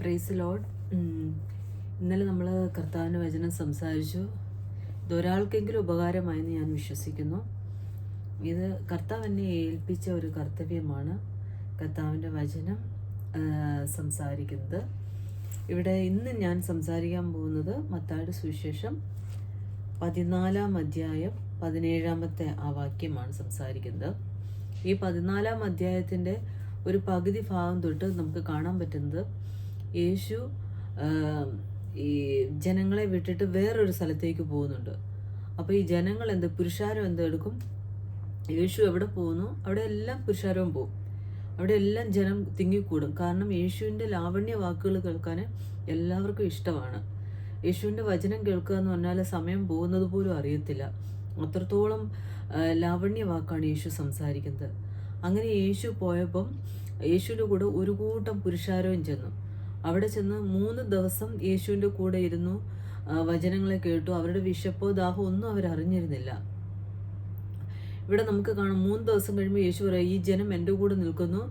Price load ഇന്നലെ നമ്മൾ കർത്താവിന്റെ വചനം സംസാരിച്ചു. ഇതൊരാൾക്കെങ്കിലും ഉപകാരമായെന്ന് ഞാൻ വിശ്വസിക്കുന്നു. ഇത് കർത്താവ് എന്നെ ഏൽപ്പിച്ച ഒരു കർത്തവ്യമാണ് കർത്താവിന്റെ വചനം സംസാരിക്കുന്നത്. ഇവിടെ ഇന്ന് ഞാൻ സംസാരിക്കാൻ പോകുന്നത് മത്തായുടെ സുവിശേഷം പതിനാലാം അധ്യായം പതിനേഴാമത്തെ ആ വാക്യമാണ് സംസാരിക്കുന്നത്. ഈ പതിനാലാം അധ്യായത്തിന്റെ ഒരു പകുതി ഭാഗം തൊട്ട് നമുക്ക് കാണാൻ പറ്റുന്നത് യേശു ഈ ജനങ്ങളെ വിട്ടിട്ട് വേറൊരു സ്ഥലത്തേക്ക് പോകുന്നുണ്ട്. അപ്പോൾ ഈ ജനങ്ങൾ എന്ത് പുരുഷാരം എന്തെടുക്കും യേശു എവിടെ പോകുന്നു? അവിടെ എല്ലാം പുരുഷാരവും പോകും അവിടെ എല്ലാം ജനം തിങ്ങിക്കൂടും. കാരണം യേശുവിന്റെ ലാവണ്യ വാക്കുകൾ കേൾക്കാൻ എല്ലാവർക്കും ഇഷ്ടമാണ്. യേശുവിന്റെ വചനം കേൾക്കുക എന്ന് പറഞ്ഞാൽ സമയം പോകുന്നത് പോലും അറിയത്തില്ല. അത്രത്തോളം ലാവണ്യ വാക്കാണ് യേശു സംസാരിക്കുന്നത്. അങ്ങനെ യേശു പോയപ്പം യേശുവിന്റെ കൂടെ ഒരു കൂട്ടം പുരുഷാരവും ചെന്നു. അവിടെ ചെന്ന് മൂന്ന് ദിവസം യേശുവിന്റെ കൂടെ ഇരുന്നു. വചനങ്ങളെ കേട്ടു. അവരുടെ വിശപ്പോ ദാഹോ ഒന്നും അവരറിഞ്ഞിരുന്നില്ല ഇവിടെ നമുക്ക് കാണാം മൂന്ന് ദിവസം കഴിയുമ്പോൾ യേശു പറയും ഈ ജനം എന്റെ കൂടെ നിൽക്കുന്നു.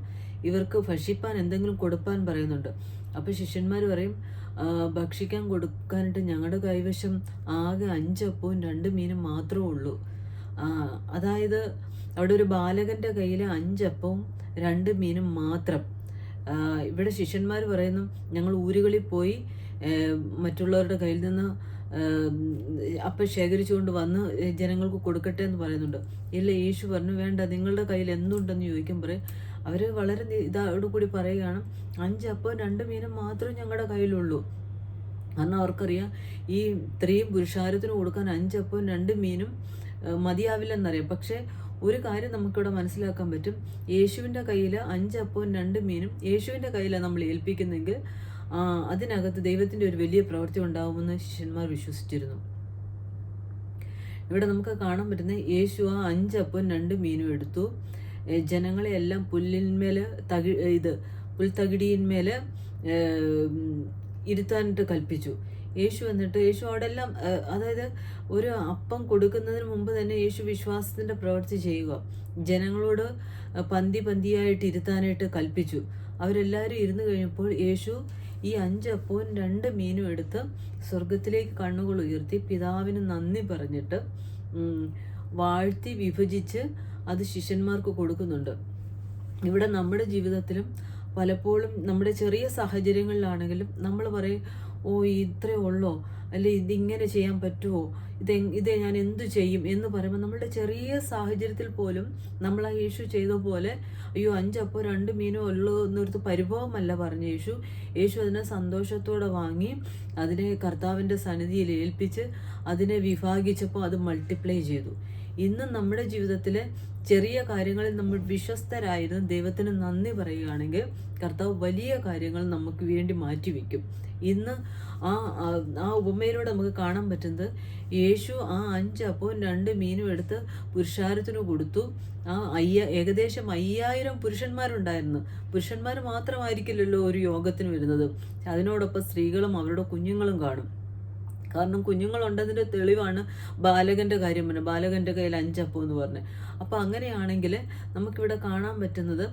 ഇവർക്ക് ഭക്ഷിപ്പാൻ എന്തെങ്കിലും കൊടുപ്പാൻ പറയുന്നുണ്ട്. അപ്പോൾ ശിഷ്യന്മാർ പറയും "ആ, ഭക്ഷിക്കാൻ കൊടുക്കാനായിട്ട് ഞങ്ങളുടെ കൈവശം ആകെ അഞ്ചപ്പവും രണ്ട് മീനും മാത്രമേ ഉള്ളൂ. അതായത് അവിടെ ഒരു ബാലകന്റെ കയ്യിൽ അഞ്ചപ്പവും രണ്ട് മീനും മാത്രം. ഇവിടെ ശിഷ്യന്മാർ പറയുന്നു ഞങ്ങൾ ഊരുകളിൽ പോയി മറ്റുള്ളവരുടെ കയ്യിൽ നിന്ന് അപ്പം ശേഖരിച്ചുകൊണ്ട് വന്ന് ജനങ്ങൾക്ക് കൊടുക്കട്ടെ എന്ന് പറയുന്നുണ്ട്. ഇല്ല യേശു പറഞ്ഞു വേണ്ട നിങ്ങളുടെ കയ്യിൽ എന്തുണ്ടെന്ന് ചോദിക്കും പറയും. അവർ വളരെ ഇതോടു കൂടി പറയുകയാണ് അഞ്ച് അപ്പം രണ്ട് മീനും മാത്രമേ ഞങ്ങളുടെ കയ്യിലുള്ളൂ. കാരണം അവർക്കറിയാം ഈ സ്ത്രീയും പുരുഷാരത്തിന് കൊടുക്കാൻ അഞ്ചപ്പം രണ്ട് മീനും മതിയാവില്ലെന്നറിയാം. പക്ഷേ ഒരു കാര്യം നമുക്കിവിടെ മനസ്സിലാക്കാൻ പറ്റും. യേശുവിന്റെ കയ്യിൽ അഞ്ചപ്പവും രണ്ട് മീനും യേശുവിന്റെ കയ്യിലാണ് നമ്മൾ ഏൽപ്പിക്കുന്നെങ്കിൽ അതിനകത്ത് ദൈവത്തിന്റെ ഒരു വലിയ പ്രവൃത്തി ഉണ്ടാകുമെന്ന് ശിഷ്യന്മാർ വിശ്വസിച്ചിരുന്നു. ഇവിടെ നമുക്ക് കാണാൻ പറ്റുന്ന യേശു ആ അഞ്ചപ്പവും രണ്ട് മീനും എടുത്തു. ജനങ്ങളെ എല്ലാം പുല്ലിന്മേൽ തകി ഇത് പുൽത്തകിടിയിന്മേൽ ഇരുത്താനിട്ട് കൽപ്പിച്ചു. യേശു എന്നിട്ട് യേശു അവിടെ എല്ലാം അതായത് ഒരു അപ്പം കൊടുക്കുന്നതിന് മുമ്പ് തന്നെ യേശു വിശ്വാസത്തിന്റെ പ്രവൃത്തി ചെയ്യുക. ജനങ്ങളോട് പന്തി പന്തിയായിട്ട് ഇരുത്താനായിട്ട് കൽപ്പിച്ചു. അവരെല്ലാവരും ഇരുന്ന് കഴിഞ്ഞപ്പോൾ യേശു ഈ അഞ്ചപ്പവും രണ്ട് മീനും എടുത്ത് സ്വർഗത്തിലേക്ക് കണ്ണുകൾ ഉയർത്തി പിതാവിന് നന്ദി പറഞ്ഞിട്ട് വാഴ്ത്തി വിഭജിച്ച് അത് ശിഷ്യന്മാർക്ക് കൊടുക്കുന്നുണ്ട്. ഇവിടെ നമ്മുടെ ജീവിതത്തിലും പലപ്പോഴും നമ്മുടെ ചെറിയ സാഹചര്യങ്ങളിലാണെങ്കിലും നമ്മൾ പറയും ഓ ഇത്രേ ഉള്ളോ? അല്ലെ ഇതിങ്ങനെ ചെയ്യാൻ പറ്റുമോ ഇത് ഇത് ഞാൻ എന്തു ചെയ്യും എന്ന് പറയുമ്പോൾ നമ്മളുടെ ചെറിയ സാഹചര്യത്തിൽ പോലും നമ്മൾ ആ യേശു ചെയ്ത പോലെ അയ്യോ അഞ്ചപ്പോ രണ്ട് മീനോ ഉള്ളൂ എന്നൊരു പരിഭവമല്ല പറഞ്ഞ യേശു. യേശു അതിനെ സന്തോഷത്തോടെ വാങ്ങി അതിനെ കർത്താവിന്റെ സന്നിധിയിൽ ഏൽപ്പിച്ച് അതിനെ വിഭാഗിച്ചപ്പോൾ അത് മൾട്ടിപ്ലൈ ചെയ്തു. ഇന്ന് നമ്മുടെ ജീവിതത്തിലെ ചെറിയ കാര്യങ്ങളിൽ നമ്മൾ വിശ്വസ്തരായിരുന്നു. ദൈവത്തിന് നന്ദി പറയുകയാണെങ്കിൽ കർത്താവ് വലിയ കാര്യങ്ങൾ നമുക്ക് വേണ്ടി മാറ്റിവെക്കും ഇന്ന് ആ ആ- ആ ഉപമയിലൂടെ നമുക്ക് കാണാൻ പറ്റുന്നത് യേശു ആ അഞ്ച് അപ്പവും രണ്ട് മീനും എടുത്ത് പുരുഷാരത്തിന് കൊടുത്തു. ആ അയ്യ ഏകദേശം അയ്യായിരം പുരുഷന്മാരുണ്ടായിരുന്നു. പുരുഷന്മാർ മാത്രമായിരിക്കില്ലല്ലോ ഒരു യോഗത്തിന് വരുന്നത്. അതിനോടൊപ്പം സ്ത്രീകളും അവരുടെ കുഞ്ഞുങ്ങളും കാണും. കാരണം കുഞ്ഞുങ്ങളുണ്ടതിന്റെ തെളിവാണ് ബാലകന്റെ കാര്യം പറഞ്ഞു ബാലകന്റെ കയ്യിൽ അഞ്ചപ്പം എന്ന് പറഞ്ഞു. അപ്പോൾ അങ്ങനെയാണെങ്കിൽ നമുക്കിവിടെ കാണാൻ പറ്റുന്നത്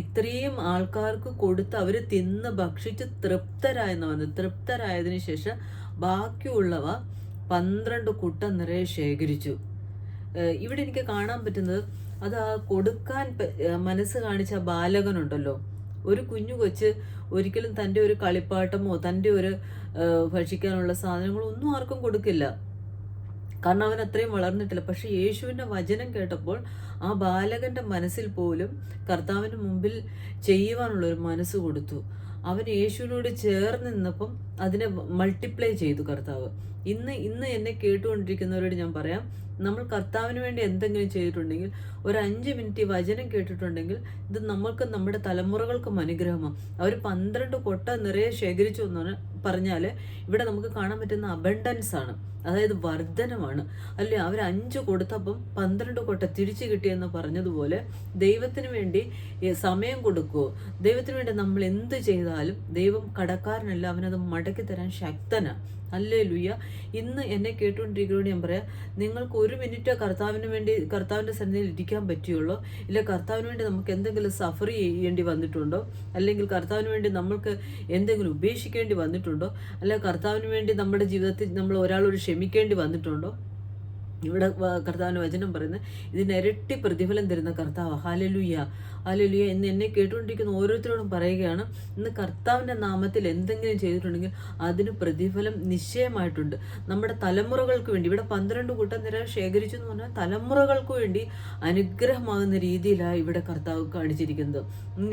ഇത്രയും ആൾക്കാർക്ക് കൊടുത്ത് അവർ തിന്ന് ഭക്ഷിച്ച് തൃപ്തരായെന്ന് പറഞ്ഞു. തൃപ്തരായതിനു ശേഷം ബാക്കിയുള്ളവ പന്ത്രണ്ട് കുട്ട നിറയെ ശേഖരിച്ചു. ഇവിടെ എനിക്ക് കാണാൻ പറ്റുന്നത് അത് ആ കൊടുക്കാൻ മനസ്സ് കാണിച്ച ബാലകനുണ്ടല്ലോ. ഒരു കുഞ്ഞു കൊച്ച് ഒരിക്കലും തന്റെ ഒരു കളിപ്പാട്ടമോ തന്റെ ഒരു ഭക്ഷിക്കാനുള്ള സാധനങ്ങളോ ഒന്നും ആർക്കും കൊടുക്കില്ല. കാരണം അവൻ അത്രയും വളർന്നിട്ടില്ല. പക്ഷെ യേശുവിന്റെ വചനം കേട്ടപ്പോൾ ആ ബാലകന്റെ മനസ്സിൽ പോലും കർത്താവിന് മുമ്പിൽ ചെയ്യുവാനുള്ള ഒരു മനസ്സ് കൊടുത്തു. അവൻ യേശുവിനോട് ചേർന്ന് നിന്നപ്പം അതിനെ മൾട്ടിപ്ലൈ ചെയ്തു കർത്താവ്. ഇന്ന് ഇന്ന് എന്നെ കേട്ടുകൊണ്ടിരിക്കുന്നവരോട് ഞാൻ പറയാം നമ്മൾ കർത്താവിന് വേണ്ടി എന്തെങ്കിലും ചെയ്തിട്ടുണ്ടെങ്കിൽ ഒരു അഞ്ച് മിനിറ്റ് വചനം കേട്ടിട്ടുണ്ടെങ്കിൽ ഇത് നമ്മൾക്ക് നമ്മുടെ തലമുറകൾക്കും അനുഗ്രഹമാണ് അവർ പന്ത്രണ്ട് കൊട്ട നിറയെ ശേഖരിച്ചു എന്ന് പറഞ്ഞാൽ ഇവിടെ നമുക്ക് കാണാൻ പറ്റുന്ന അബണ്ടൻസ് ആണ്. അതായത് വർധനമാണ്. അല്ലെ? അവർ അഞ്ച് കൊടുത്തപ്പം പന്ത്രണ്ട് കൊട്ട തിരിച്ചു കിട്ടിയെന്ന് പറഞ്ഞതുപോലെ ദൈവത്തിന് വേണ്ടി സമയം കൊടുക്കുമോ ദൈവത്തിന് വേണ്ടി നമ്മൾ എന്ത് ചെയ്താലും ദൈവം കടക്കാരനല്ല അവനത് മടക്കി തരാൻ ശക്തനാണ് അല്ലേ ലുയ്യ ഇന്ന് എന്നെ കേട്ടുകൊണ്ടിരിക്കുന്നതോട് ഞാൻ പറയാം നിങ്ങൾക്ക് ഒരു മിനിറ്റ് കർത്താവിന് വേണ്ടി കർത്താവിന്റെ സന്നിധിയിൽ ഇരിക്കാൻ പറ്റുകയുള്ളൂ. ഇല്ല കർത്താവിന് വേണ്ടി നമുക്ക് എന്തെങ്കിലും സഫർ ചെയ്യേണ്ടി വന്നിട്ടുണ്ടോ? അല്ലെങ്കിൽ കർത്താവിന് വേണ്ടി നമ്മൾക്ക് എന്തെങ്കിലും ഉപേക്ഷിക്കേണ്ടി വന്നിട്ടുണ്ടോ? അല്ല കർത്താവിന് വേണ്ടി നമ്മുടെ ജീവിതത്തിൽ നമ്മൾ ഒരാളോട് ക്ഷമിക്കേണ്ടി വന്നിട്ടുണ്ടോ? ഇവിടെ കർത്താവിന്റെ വചനം പറയുന്നത് ഇതിന് ഇരട്ടി പ്രതിഫലം തരുന്ന കർത്താവ്. ഹാലലുയ്യ ഹാലലുയ്യ എന്ന് എന്നെ കേട്ടുകൊണ്ടിരിക്കുന്ന ഓരോരുത്തരോടും പറയുകയാണ് ഇന്ന് കർത്താവിന്റെ നാമത്തിൽ എന്തെങ്കിലും ചെയ്തിട്ടുണ്ടെങ്കിൽ അതിന് പ്രതിഫലം നിശ്ചയമായിട്ടുണ്ട്. നമ്മുടെ തലമുറകൾക്ക് വേണ്ടി ഇവിടെ പന്ത്രണ്ട് കൂട്ടം നിര ശേഖരിച്ചു എന്ന് പറഞ്ഞാൽ തലമുറകൾക്ക് വേണ്ടി അനുഗ്രഹമാകുന്ന രീതിയിലാണ് ഇവിടെ കർത്താവ് കാണിച്ചിരിക്കുന്നത്.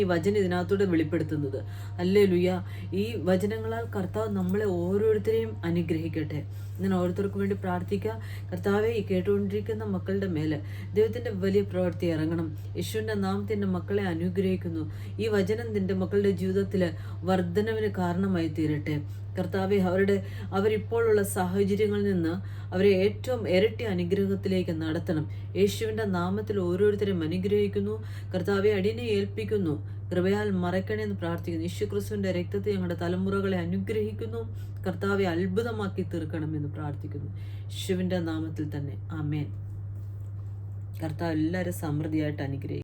ഈ വചനം ഇതിനകത്തൂടെ വെളിപ്പെടുത്തുന്നത്. അല്ലേ ലുയ്യ ഈ വചനങ്ങളാൽ കർത്താവ് നമ്മളെ ഓരോരുത്തരെയും അനുഗ്രഹിക്കട്ടെ. ഞാൻ ഓരോരുത്തർക്കും വേണ്ടി പ്രാർത്ഥിക്കുക. കർത്താവെ ഈ കേട്ടുകൊണ്ടിരിക്കുന്ന മക്കളുടെ മേലെ ദൈവത്തിന്റെ വലിയ പ്രവൃത്തി ഇറങ്ങണം. യേശുവിന്റെ നാമത്തിന്റെ മക്കളെ അനുഗ്രഹിക്കുന്നു. ഈ വചനം നിന്റെ മക്കളുടെ ജീവിതത്തിൽ വർധനവിന് കാരണമായി തീരട്ടെ. കർത്താവെ അവരുടെ അവരിപ്പോഴുള്ള സാഹചര്യങ്ങളിൽ നിന്ന് അവരെ ഏറ്റവും ഇരട്ടി അനുഗ്രഹത്തിലേക്ക് നടത്തണം. യേശുവിന്റെ നാമത്തിൽ ഓരോരുത്തരും അനുഗ്രഹിക്കുന്നു. കർത്താവെ അടിനെ ഏൽപ്പിക്കുന്നു. കൃപയാൽ മറയ്ക്കണേ എന്ന് പ്രാർത്ഥിക്കുന്നു. യേശു ക്രിസ്തുവിന്റെ രക്തത്തെ ഞങ്ങളുടെ തലമുറകളെ അനുഗ്രഹിക്കുന്നു. കർത്താവെ അത്ഭുതമാക്കി തീർക്കണമെന്ന് പ്രാർത്ഥിക്കുന്നു. യേശുവിന്റെ നാമത്തിൽ തന്നെ. ആമേൻ. കർത്താവ് എല്ലാവരും സമൃദ്ധിയായിട്ട് അനുഗ്രഹിക്കും